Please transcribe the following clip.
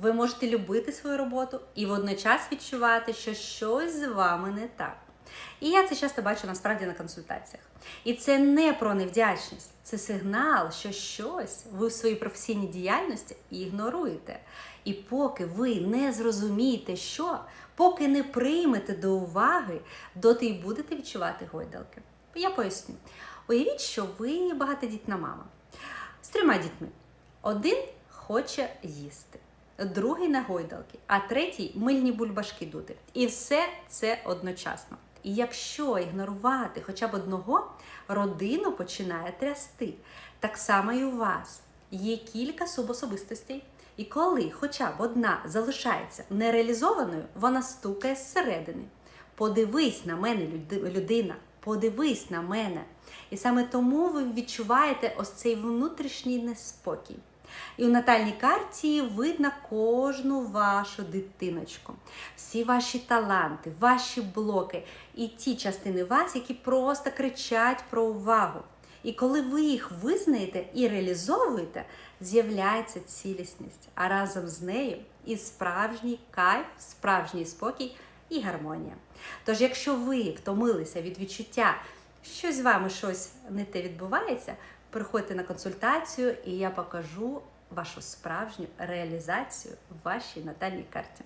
Ви можете любити свою роботу і водночас відчувати, що щось з вами не так. І я це часто бачу насправді на консультаціях. І це не про невдячність, це сигнал, що щось ви в своїй професійній діяльності ігноруєте. І поки ви не зрозумієте, що, поки не приймете до уваги, доти й будете відчувати гойдалки. Я поясню. Уявіть, що ви багатодітна мама з трьома дітьми. Один хоче їсти, другий на гойдалки, а третій мильні бульбашки дути. І все це одночасно. І якщо ігнорувати хоча б одного, родину починає трясти. Так само і у вас. Є кілька субособистостей. І коли хоча б одна залишається нереалізованою, вона стукає зсередини. Подивись на мене, людина, подивись на мене. І саме тому ви відчуваєте ось цей внутрішній неспокій. І у натальній карті видно кожну вашу дитиночку, всі ваші таланти, ваші блоки і ті частини вас, які просто кричать про увагу. І коли ви їх визнаєте і реалізовуєте, з'являється цілісність, а разом з нею і справжній кайф, справжній спокій і гармонія. Тож, якщо ви втомилися від відчуття, що з вами щось не те відбувається, приходьте на консультацію, і я покажу вашу справжню реалізацію в вашій натальній карті.